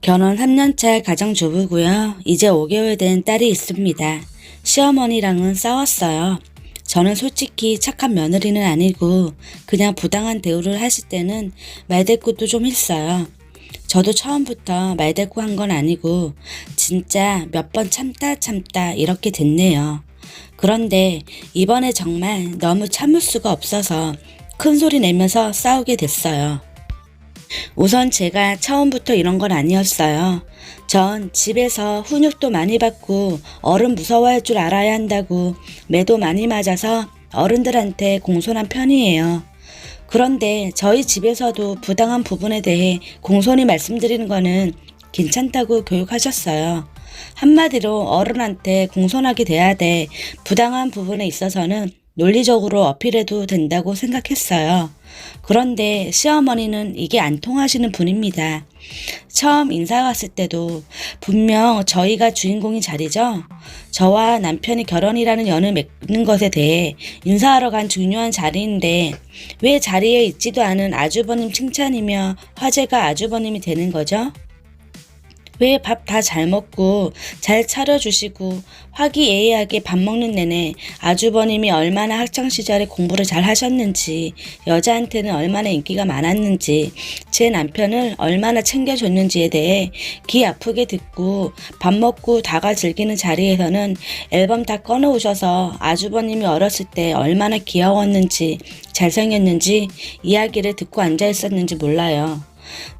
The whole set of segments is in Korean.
결혼 3년차 가정주부고요. 이제 5개월 된 딸이 있습니다. 시어머니랑은 싸웠어요. 저는 솔직히 착한 며느리는 아니고 그냥 부당한 대우를 하실 때는 말대꾸도 좀 했어요. 저도 처음부터 말대꾸 한 건 아니고 진짜 몇 번 참다 참다 이렇게 됐네요. 그런데 이번에 정말 너무 참을 수가 없어서 큰 소리 내면서 싸우게 됐어요. 우선 제가 처음부터 이런 건 아니었어요. 전 집에서 훈육도 많이 받고 어른 무서워할 줄 알아야 한다고 매도 많이 맞아서 어른들한테 공손한 편이에요. 그런데 저희 집에서도 부당한 부분에 대해 공손히 말씀드리는 거는 괜찮다고 교육하셨어요. 한마디로 어른한테 공손하게 돼야 돼. 부당한 부분에 있어서는 논리적으로 어필해도 된다고 생각했어요. 그런데 시어머니는 이게 안 통하시는 분입니다. 처음 인사 갔을 때도 분명 저희가 주인공인 자리죠. 저와 남편이 결혼이라는 연을 맺는 것에 대해 인사하러 간 중요한 자리인데 왜 자리에 있지도 않은 아주버님 칭찬이며 화제가 아주버님이 되는 거죠? 왜 밥 다 잘 먹고 잘 차려주시고 화기애애하게 밥 먹는 내내 아주버님이 얼마나 학창시절에 공부를 잘 하셨는지 여자한테는 얼마나 인기가 많았는지 제 남편을 얼마나 챙겨줬는지에 대해 귀 아프게 듣고 밥 먹고 다가 즐기는 자리에서는 앨범 다 꺼내오셔서 아주버님이 어렸을 때 얼마나 귀여웠는지 잘생겼는지 이야기를 듣고 앉아 있었는지 몰라요.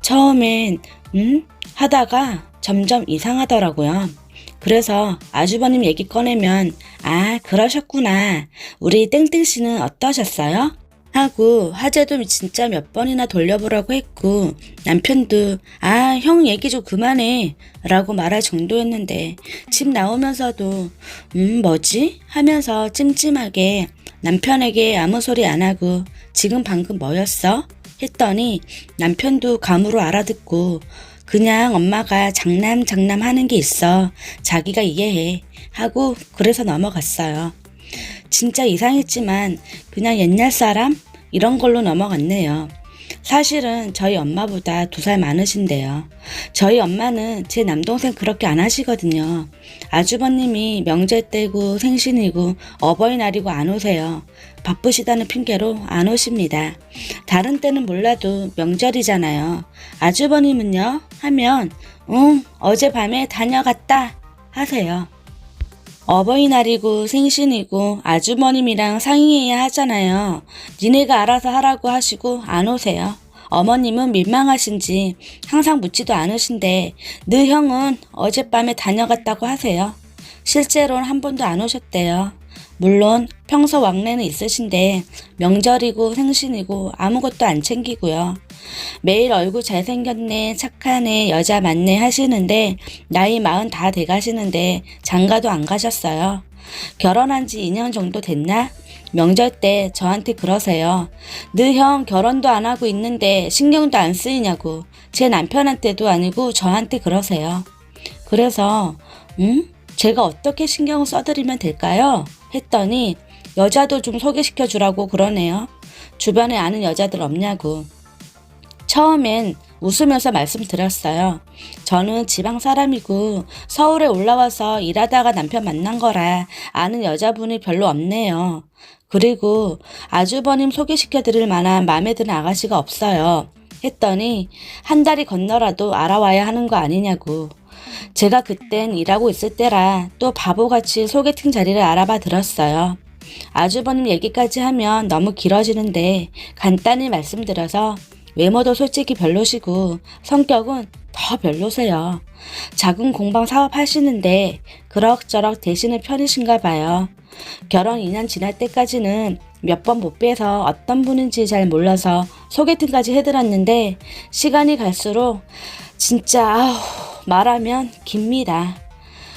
처음엔 음? 하다가 점점 이상하더라고요. 그래서 아주버님 얘기 꺼내면 아 그러셨구나. 우리 땡땡 씨는 어떠셨어요? 하고 화제도 진짜 몇 번이나 돌려보라고 했고 남편도 아 형 얘기 좀 그만해 라고 말할 정도였는데 집 나오면서도 음 뭐지? 하면서 찜찜하게 남편에게 아무 소리 안 하고 지금 방금 뭐였어? 했더니 남편도 감으로 알아듣고 그냥 엄마가 장남 장남 하는 게 있어. 자기가 이해해. 하고 그래서 넘어갔어요. 진짜 이상했지만 그냥 옛날 사람? 이런 걸로 넘어갔네요. 사실은 저희 엄마보다 두 살 많으신데요. 저희 엄마는 제 남동생 그렇게 안 하시거든요. 아주버님이 명절 때고 생신이고 어버이날이고 안 오세요. 바쁘시다는 핑계로 안 오십니다. 다른 때는 몰라도 명절이잖아요. 아주버님은요? 하면 응 어젯밤에 다녀갔다 하세요. 어버이날이고 생신이고 아주버님이랑 상의해야 하잖아요. 니네가 알아서 하라고 하시고 안 오세요. 어머님은 민망하신지 항상 묻지도 않으신데 느 형은 어젯밤에 다녀갔다고 하세요. 실제로는 한 번도 안 오셨대요. 물론 평소 왕래는 있으신데 명절이고 생신이고 아무것도 안 챙기고요. 매일 얼굴 잘생겼네, 착하네, 여자 맞네 하시는데 나이 마흔 다 돼가시는데 장가도 안 가셨어요. 결혼한 지 2년 정도 됐나? 명절 때 저한테 그러세요. 너형 결혼도 안 하고 있는데 신경도 안 쓰이냐고. 제 남편한테도 아니고 저한테 그러세요. 그래서 음? 제가 어떻게 신경을 써드리면 될까요? 했더니 여자도 좀 소개시켜 주라고 그러네요. 주변에 아는 여자들 없냐고. 처음엔 웃으면서 말씀드렸어요. 저는 지방 사람이고 서울에 올라와서 일하다가 남편 만난 거라 아는 여자분이 별로 없네요. 그리고 아주버님 소개시켜 드릴 만한 마음에 드는 아가씨가 없어요. 했더니 한 달이 건너라도 알아와야 하는 거 아니냐고. 제가 그땐 일하고 있을 때라 또 바보같이 소개팅 자리를 알아봐 들었어요. 아주버님 얘기까지 하면 너무 길어지는데 간단히 말씀드려서 외모도 솔직히 별로시고 성격은 더 별로세요. 작은 공방 사업 하시는데 그럭저럭 되시는 편이신가 봐요. 결혼 2년 지날 때까지는 몇 번못 뵈서 어떤 분인지 잘 몰라서 소개팅까지 해드렸는데 시간이 갈수록 진짜 아우 말하면 깁니다.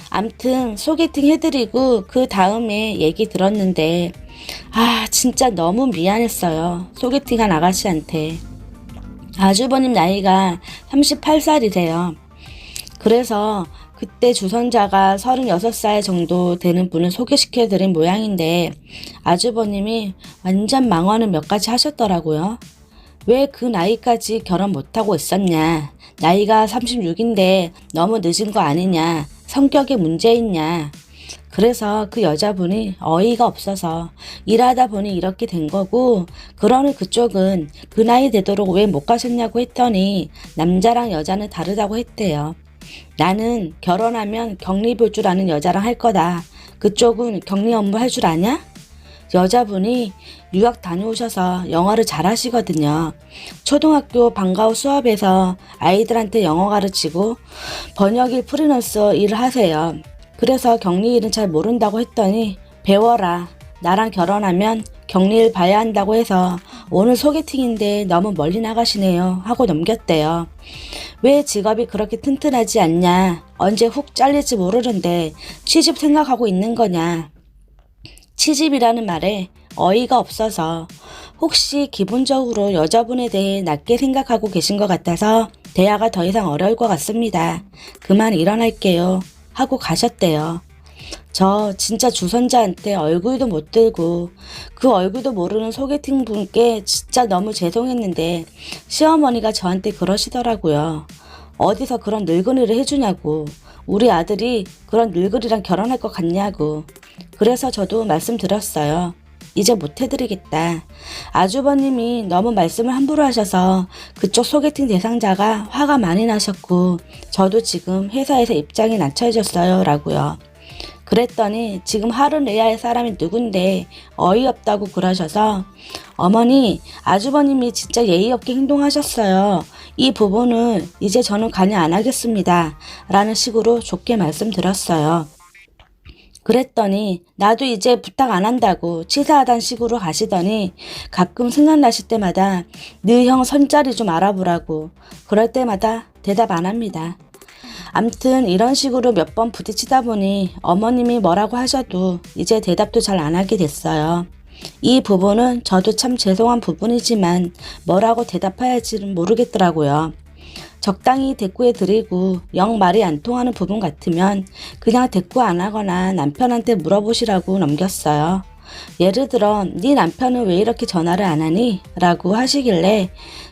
암튼 소개팅 해드리고 그 다음에 얘기 들었는데 아 진짜 너무 미안했어요. 소개팅한 아가씨한테. 아주버님 나이가 38살이세요. 그래서 그때 주선자가 36살 정도 되는 분을 소개시켜 드린 모양인데 아주버님이 완전 망언을 몇 가지 하셨더라고요. 왜 그 나이까지 결혼 못하고 있었냐? 나이가 36인데 너무 늦은 거 아니냐? 성격에 문제 있냐? 그래서 그 여자분이 어이가 없어서 일하다 보니 이렇게 된 거고, 그러니 그쪽은 그 나이 되도록 왜 못 가셨냐고 했더니 남자랑 여자는 다르다고 했대요. 나는 결혼하면 격리 볼 줄 아는 여자랑 할 거다. 그쪽은 격리 업무 할 줄 아냐? 여자분이 유학 다녀오셔서 영어를 잘하시거든요. 초등학교 방과후 수업에서 아이들한테 영어 가르치고 번역일 프리랜서 일을 하세요. 그래서 격리 일은 잘 모른다고 했더니 배워라. 나랑 결혼하면 격리를 봐야 한다고 해서 오늘 소개팅인데 너무 멀리 나가시네요 하고 넘겼대요. 왜 직업이 그렇게 튼튼하지 않냐? 언제 훅 잘릴지 모르는데 취집 생각하고 있는 거냐? 취집이라는 말에 어이가 없어서 혹시 기본적으로 여자분에 대해 낮게 생각하고 계신 것 같아서 대화가 더 이상 어려울 것 같습니다. 그만 일어날게요. 하고 가셨대요. 저 진짜 주선자한테 얼굴도 못 들고 그 얼굴도 모르는 소개팅 분께 진짜 너무 죄송했는데 시어머니가 저한테 그러시더라고요. 어디서 그런 늙은이를 해주냐고. 우리 아들이 그런 늙은이랑 결혼할 것 같냐고. 그래서 저도 말씀드렸어요. 이제 못 해드리겠다. 아주버님이 너무 말씀을 함부로 하셔서 그쪽 소개팅 대상자가 화가 많이 나셨고 저도 지금 회사에서 입장이 낮춰졌어요. 라고요. 그랬더니 지금 화를 내야 할 사람이 누군데 어이없다고 그러셔서 어머니 아주버님이 진짜 예의 없게 행동하셨어요. 이 부분은 이제 저는 관여 안 하겠습니다. 라는 식으로 좋게 말씀드렸어요. 그랬더니 나도 이제 부탁 안 한다고 치사하단 식으로 가시더니 가끔 생각나실 때마다 네 형 선자리 좀 알아보라고 그럴 때마다 대답 안 합니다. 암튼 이런 식으로 몇 번 부딪히다 보니 어머님이 뭐라고 하셔도 이제 대답도 잘 안 하게 됐어요. 이 부분은 저도 참 죄송한 부분이지만 뭐라고 대답해야지는 모르겠더라고요. 적당히 대꾸해 드리고 영 말이 안 통하는 부분 같으면 그냥 대꾸 안 하거나 남편한테 물어보시라고 넘겼어요. 예를 들어 네 남편은 왜 이렇게 전화를 안 하니? 라고 하시길래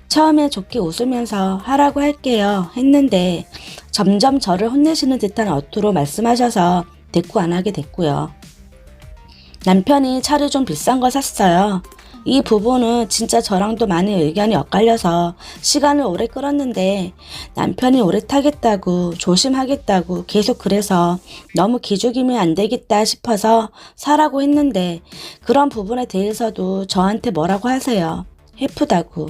처음에 좋게 웃으면서 하라고 할게요 했는데 점점 저를 혼내시는 듯한 어투로 말씀하셔서 대꾸 안 하게 됐고요. 남편이 차를 좀 비싼 거 샀어요. 이 부분은 진짜 저랑도 많이 의견이 엇갈려서 시간을 오래 끌었는데 남편이 오래 타겠다고 조심하겠다고 계속 그래서 너무 기죽이면 안 되겠다 싶어서 사라고 했는데 그런 부분에 대해서도 저한테 뭐라고 하세요. 해프다고.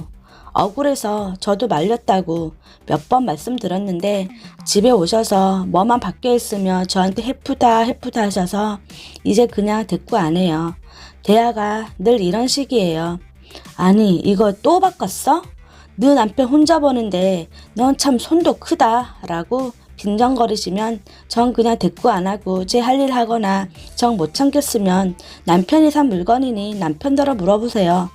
억울해서 저도 말렸다고 몇 번 말씀드렸는데 집에 오셔서 뭐만 바뀌어 있으면 저한테 해프다 해프다 하셔서 이제 그냥 대꾸 안 해요. 대화가 늘 이런 식이에요. 아니 이거 또 바꿨어? 너 남편 혼자 버는데 넌 참 손도 크다 라고 빈정거리시면 전 그냥 대꾸 안 하고 제 할 일 하거나 정 못 참겠으면 남편이 산 물건이니 남편더러 물어보세요.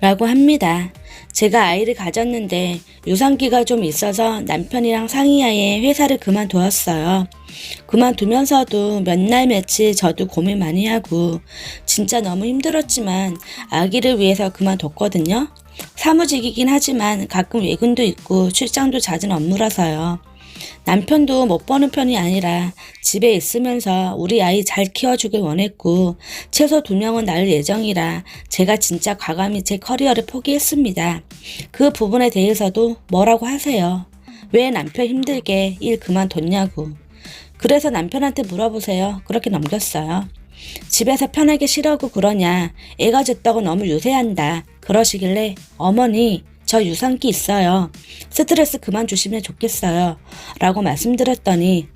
라고 합니다. 제가 아이를 가졌는데 유산기가 좀 있어서 남편이랑 상의하에 회사를 그만두었어요. 그만두면서도 몇 날 며칠 저도 고민 많이 하고 진짜 너무 힘들었지만 아기를 위해서 그만뒀거든요. 사무직이긴 하지만 가끔 외근도 있고 출장도 잦은 업무라서요. 남편도 못 버는 편이 아니라 집에 있으면서 우리 아이 잘 키워주길 원했고 최소 두 명은 낳을 예정이라 제가 진짜 과감히 제 커리어를 포기했습니다. 그 부분에 대해서도 뭐라고 하세요. 왜 남편 힘들게 일 그만뒀냐고. 그래서 남편한테 물어보세요. 그렇게 넘겼어요. 집에서 편하게 쉬라고 그러냐. 애가 졌다고 너무 유세한다. 그러시길래 어머니 저 유산기 있어요. 스트레스 그만 주시면 좋겠어요. 라고 말씀드렸더니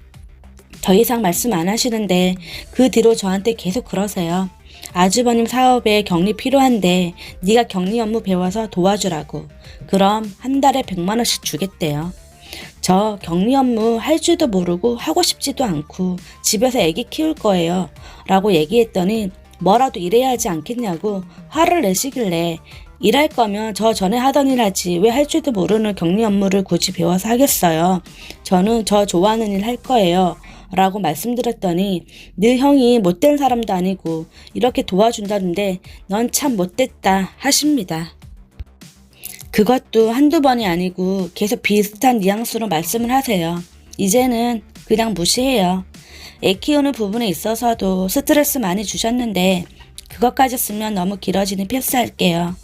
더 이상 말씀 안 하시는데 그 뒤로 저한테 계속 그러세요. 아주버님 사업에 격리 필요한데 네가 격리 업무 배워서 도와주라고. 그럼 한 달에 100만 원씩 주겠대요. 저 격리 업무 할 줄도 모르고 하고 싶지도 않고 집에서 애기 키울 거예요. 라고 얘기했더니 뭐라도 일해야 하지 않겠냐고 화를 내시길래 일할 거면 저 전에 하던 일 하지 왜 할 줄도 모르는 격리 업무를 굳이 배워서 하겠어요. 저는 저 좋아하는 일 할 거예요. 라고 말씀드렸더니 늘 형이 못된 사람도 아니고 이렇게 도와준다는데 넌 참 못됐다 하십니다. 그것도 한두 번이 아니고 계속 비슷한 뉘앙스로 말씀을 하세요. 이제는 그냥 무시해요. 애 키우는 부분에 있어서도 스트레스 많이 주셨는데 그것까지 쓰면 너무 길어지니 패스할게요.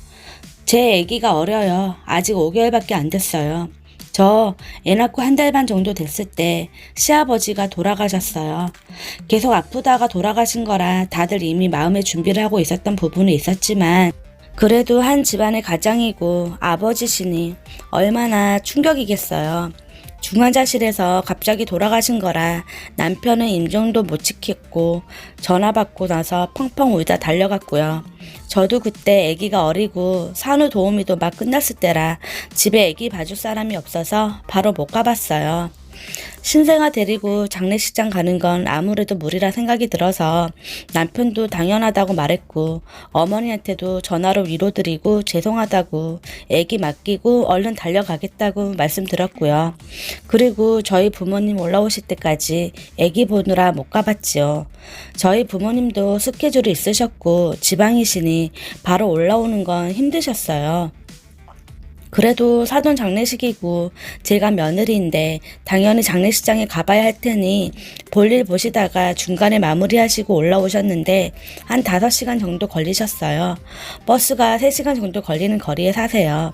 제 아기가 어려요. 아직 5개월밖에 안 됐어요. 저 애 낳고 한 달 반 정도 됐을 때 시아버지가 돌아가셨어요. 계속 아프다가 돌아가신 거라 다들 이미 마음의 준비를 하고 있었던 부분이 있었지만 그래도 한 집안의 가장이고 아버지시니 얼마나 충격이겠어요. 중환자실에서 갑자기 돌아가신 거라 남편은 임종도 못 지켰고 전화 받고 나서 펑펑 울다 달려갔고요. 저도 그때 아기가 어리고 산후 도우미도 막 끝났을 때라 집에 아기 봐줄 사람이 없어서 바로 못 가봤어요. 신생아 데리고 장례식장 가는 건 아무래도 무리라 생각이 들어서 남편도 당연하다고 말했고 어머니한테도 전화로 위로드리고 죄송하다고 애기 맡기고 얼른 달려가겠다고 말씀드렸고요. 그리고 저희 부모님 올라오실 때까지 애기 보느라 못 가봤지요. 저희 부모님도 스케줄이 있으셨고 지방이시니 바로 올라오는 건 힘드셨어요. 그래도 사돈 장례식이고 제가 며느리인데 당연히 장례식장에 가봐야 할 테니 볼일 보시다가 중간에 마무리하시고 올라오셨는데 한 5시간 정도 걸리셨어요. 버스가 3시간 정도 걸리는 거리에 사세요.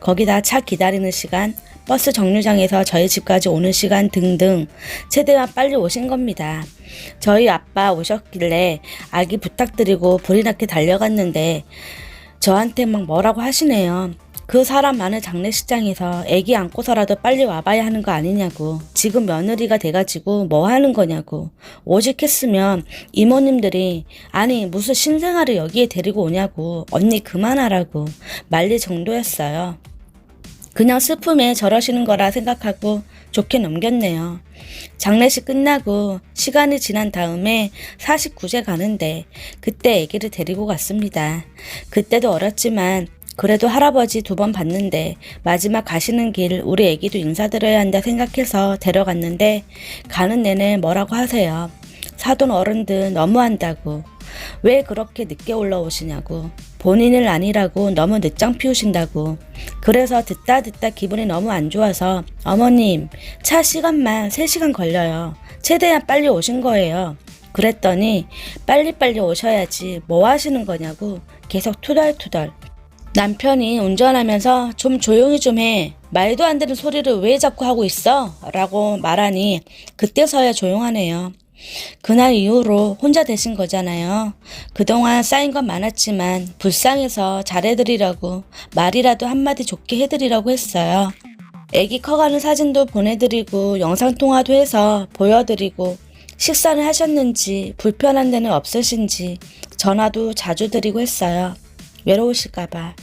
거기다 차 기다리는 시간, 버스 정류장에서 저희 집까지 오는 시간 등등 최대한 빨리 오신 겁니다. 저희 아빠 오셨길래 아기 부탁드리고 불이 났게 달려갔는데 저한테 막 뭐라고 하시네요. 그 사람 많은 장례식장에서 애기 안고서라도 빨리 와봐야 하는 거 아니냐고. 지금 며느리가 돼가지고 뭐 하는 거냐고. 오직 했으면 이모님들이 아니 무슨 신생아를 여기에 데리고 오냐고. 언니 그만하라고. 말릴 정도였어요. 그냥 슬픔에 저러시는 거라 생각하고 좋게 넘겼네요. 장례식 끝나고 시간이 지난 다음에 49세 가는데 그때 아기를 데리고 갔습니다. 그때도 어렸지만 그래도 할아버지 두 번 봤는데 마지막 가시는 길 우리 애기도 인사드려야 한다 생각해서 데려갔는데 가는 내내 뭐라고 하세요. 사돈 어른들 너무한다고. 왜 그렇게 늦게 올라오시냐고. 본인을 아니라고 너무 늦장 피우신다고. 그래서 듣다 듣다 기분이 너무 안 좋아서 어머님 차 시간만 3시간 걸려요. 최대한 빨리 오신 거예요. 그랬더니 빨리빨리 오셔야지 뭐 하시는 거냐고 계속 투덜투덜 남편이 운전하면서 좀 조용히 좀 해. 말도 안 되는 소리를 왜 자꾸 하고 있어? 라고 말하니 그때서야 조용하네요. 그날 이후로 혼자 되신 거잖아요. 그동안 쌓인 건 많았지만 불쌍해서 잘해드리려고 말이라도 한마디 좋게 해드리려고 했어요. 애기 커가는 사진도 보내드리고 영상통화도 해서 보여드리고 식사는 하셨는지 불편한 데는 없으신지 전화도 자주 드리고 했어요. 외로우실까봐.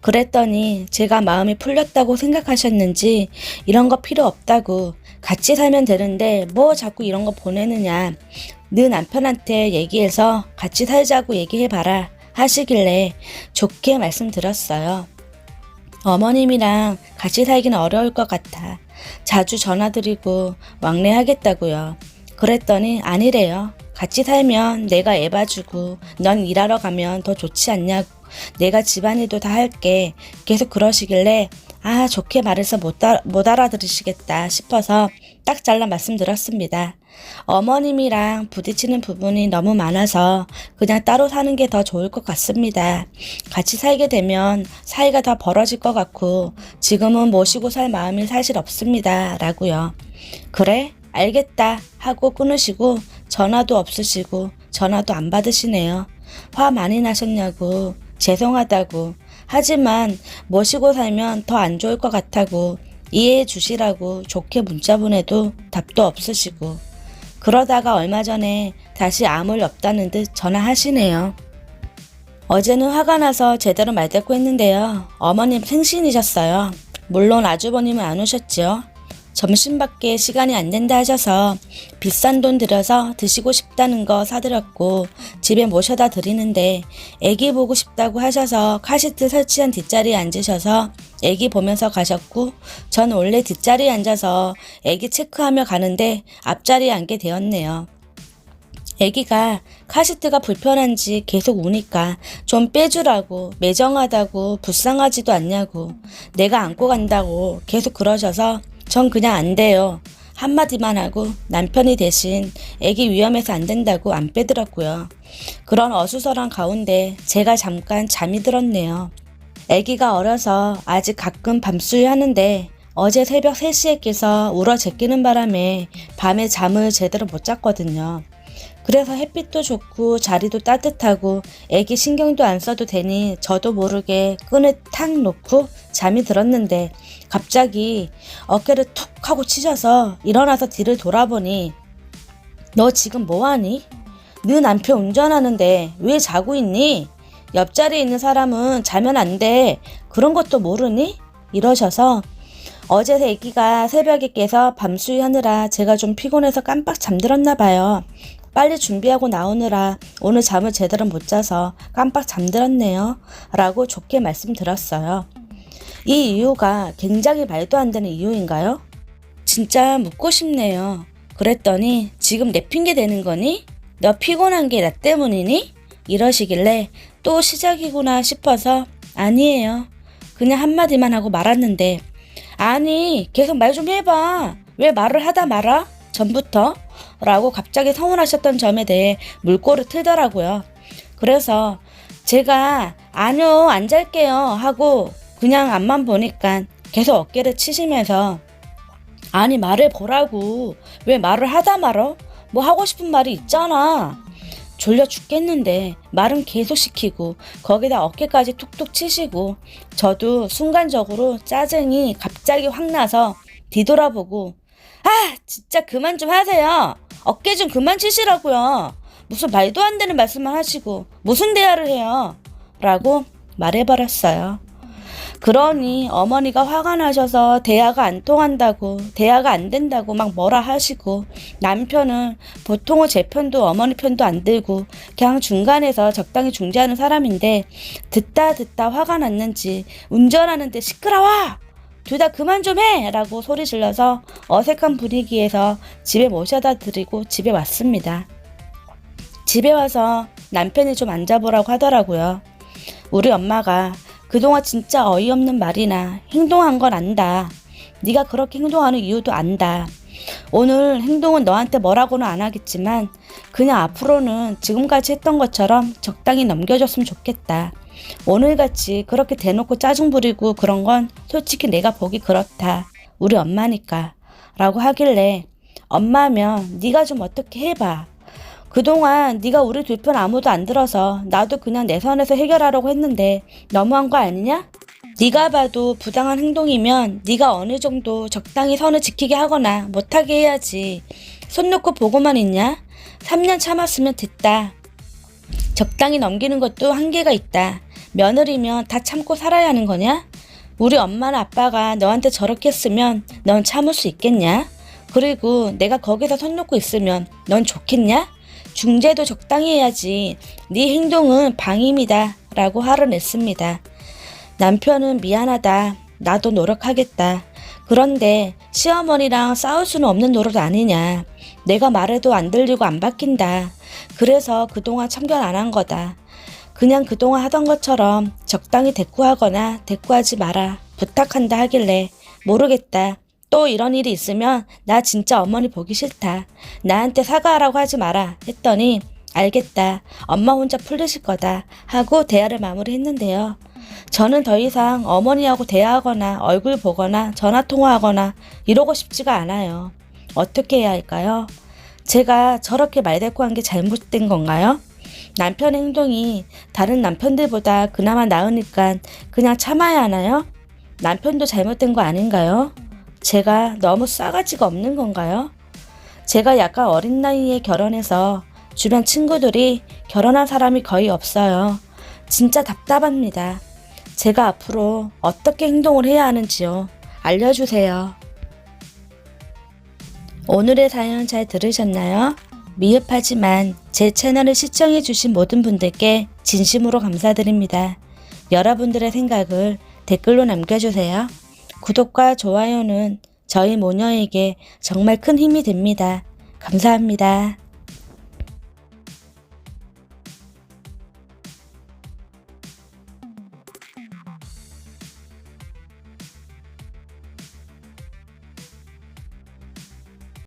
그랬더니 제가 마음이 풀렸다고 생각하셨는지 이런 거 필요 없다고 같이 살면 되는데 뭐 자꾸 이런 거 보내느냐. 네 남편한테 얘기해서 같이 살자고 얘기해봐라 하시길래 좋게 말씀드렸어요. 어머님이랑 같이 살기는 어려울 것 같아. 자주 전화드리고 왕래하겠다고요. 그랬더니 아니래요. 같이 살면 내가 애 봐주고 넌 일하러 가면 더 좋지 않냐고 내가 집안일도 다 할게 계속 그러시길래 아 좋게 말해서 못, 알, 못 알아들으시겠다 싶어서 딱 잘라 말씀드렸습니다. 어머님이랑 부딪히는 부분이 너무 많아서 그냥 따로 사는 게 더 좋을 것 같습니다. 같이 살게 되면 사이가 더 벌어질 것 같고 지금은 모시고 살 마음이 사실 없습니다. 라고요. 그래? 알겠다 하고 끊으시고 전화도 없으시고 전화도 안 받으시네요. 화 많이 나셨냐고 죄송하다고 하지만 모시고 살면 더 안 좋을 것 같다고 이해해 주시라고 좋게 문자 보내도 답도 없으시고 그러다가 얼마 전에 다시 아무 일 없다는 듯 전화하시네요. 어제는 화가 나서 제대로 말대꾸 했는데요. 어머님 생신이셨어요. 물론 아주버님은 안 오셨지요. 점심밖에 시간이 안 된다 하셔서 비싼 돈 들여서 드시고 싶다는 거 사드렸고 집에 모셔다 드리는데 애기 보고 싶다고 하셔서 카시트 설치한 뒷자리에 앉으셔서 애기 보면서 가셨고 전 원래 뒷자리에 앉아서 애기 체크하며 가는데 앞자리에 앉게 되었네요. 애기가 카시트가 불편한지 계속 우니까 좀 빼주라고 매정하다고 불쌍하지도 않냐고 내가 안고 간다고 계속 그러셔서 전 그냥 안 돼요. 한마디만 하고 남편이 대신 애기 위험해서 안 된다고 안 빼더라고요. 그런 어수선한 가운데 제가 잠깐 잠이 들었네요. 애기가 어려서 아직 가끔 밤수유 하는데 어제 새벽 3시에 깨서 울어 제끼는 바람에 밤에 잠을 제대로 못 잤거든요. 그래서 햇빛도 좋고 자리도 따뜻하고 애기 신경도 안 써도 되니 저도 모르게 끈을 탁 놓고 잠이 들었는데 갑자기 어깨를 툭 하고 치셔서 일어나서 뒤를 돌아보니 너 지금 뭐하니? 네 남편 운전하는데 왜 자고 있니? 옆자리에 있는 사람은 자면 안 돼. 그런 것도 모르니? 이러셔서 어제 애기가 새벽에 깨서 밤수유하느라 제가 좀 피곤해서 깜빡 잠들었나 봐요. 빨리 준비하고 나오느라 오늘 잠을 제대로 못 자서 깜빡 잠들었네요. 라고 좋게 말씀드렸어요. 이 이유가 굉장히 말도 안 되는 이유인가요? 진짜 묻고 싶네요. 그랬더니 지금 내 핑계 대는 거니? 너 피곤한 게 나 때문이니? 이러시길래 또 시작이구나 싶어서 아니에요. 그냥 한마디만 하고 말았는데 아니 계속 말 좀 해봐. 왜 말을 하다 말아? 전부터? 라고 갑자기 서운하셨던 점에 대해 물꼬를 트더라고요. 그래서 제가 아니요 안 잘게요 하고 그냥 앞만 보니까 계속 어깨를 치시면서 아니 말을 보라고 왜 말을 하다 말어? 뭐 하고 싶은 말이 있잖아. 졸려 죽겠는데 말은 계속 시키고 거기다 어깨까지 툭툭 치시고 저도 순간적으로 짜증이 갑자기 확 나서 뒤돌아보고 아 진짜 그만 좀 하세요. 어깨 좀 그만 치시라고요. 무슨 말도 안 되는 말씀만 하시고 무슨 대화를 해요. 라고 말해버렸어요. 그러니 어머니가 화가 나셔서 대화가 안 통한다고 대화가 안 된다고 막 뭐라 하시고 남편은 보통은 제 편도 어머니 편도 안 들고 그냥 중간에서 적당히 중재하는 사람인데 듣다 듣다 화가 났는지 운전하는데 시끄러워 둘 다 그만 좀 해! 라고 소리 질러서 어색한 분위기에서 집에 모셔다 드리고 집에 왔습니다. 집에 와서 남편이 좀 앉아보라고 하더라고요. 우리 엄마가 그동안 진짜 어이없는 말이나 행동한 건 안다. 네가 그렇게 행동하는 이유도 안다. 오늘 행동은 너한테 뭐라고는 안 하겠지만 그냥 앞으로는 지금까지 했던 것처럼 적당히 넘겨줬으면 좋겠다. 오늘같이 그렇게 대놓고 짜증 부리고 그런 건 솔직히 내가 보기 그렇다. 우리 엄마니까. 라고 하길래 엄마면 네가 좀 어떻게 해봐. 그동안 네가 우리 둘 편 아무도 안 들어서 나도 그냥 내 선에서 해결하려고 했는데 너무한 거 아니냐? 네가 봐도 부당한 행동이면 네가 어느 정도 적당히 선을 지키게 하거나 못하게 해야지. 손 놓고 보고만 있냐? 3년 참았으면 됐다. 적당히 넘기는 것도 한계가 있다. 며느리면 다 참고 살아야 하는 거냐? 우리 엄마나 아빠가 너한테 저렇게 했으면 넌 참을 수 있겠냐? 그리고 내가 거기서 손 놓고 있으면 넌 좋겠냐? 중재도 적당히 해야지. 네 행동은 방임이다. 라고 화를 냈습니다. 남편은 미안하다. 나도 노력하겠다. 그런데 시어머니랑 싸울 수는 없는 노릇 아니냐. 내가 말해도 안 들리고 안 바뀐다. 그래서 그동안 참견 안 한 거다. 그냥 그동안 하던 것처럼 적당히 대꾸하거나 대꾸하지 마라. 부탁한다 하길래 모르겠다. 또 이런 일이 있으면 나 진짜 어머니 보기 싫다. 나한테 사과하라고 하지 마라. 했더니 알겠다. 엄마 혼자 풀리실 거다. 하고 대화를 마무리했는데요. 저는 더 이상 어머니하고 대화하거나 얼굴 보거나 전화 통화하거나 이러고 싶지가 않아요. 어떻게 해야 할까요? 제가 저렇게 말대꾸한 게 잘못된 건가요? 남편 행동이 다른 남편들보다 그나마 나으니까 그냥 참아야 하나요? 남편도 잘못된 거 아닌가요? 제가 너무 싸가지가 없는 건가요? 제가 약간 어린 나이에 결혼해서 주변 친구들이 결혼한 사람이 거의 없어요. 진짜 답답합니다. 제가 앞으로 어떻게 행동을 해야 하는지요. 알려주세요. 오늘의 사연 잘 들으셨나요? 미흡하지만 제 채널을 시청해주신 모든 분들께 진심으로 감사드립니다. 여러분들의 생각을 댓글로 남겨주세요. 구독과 좋아요는 저희 모녀에게 정말 큰 힘이 됩니다. 감사합니다.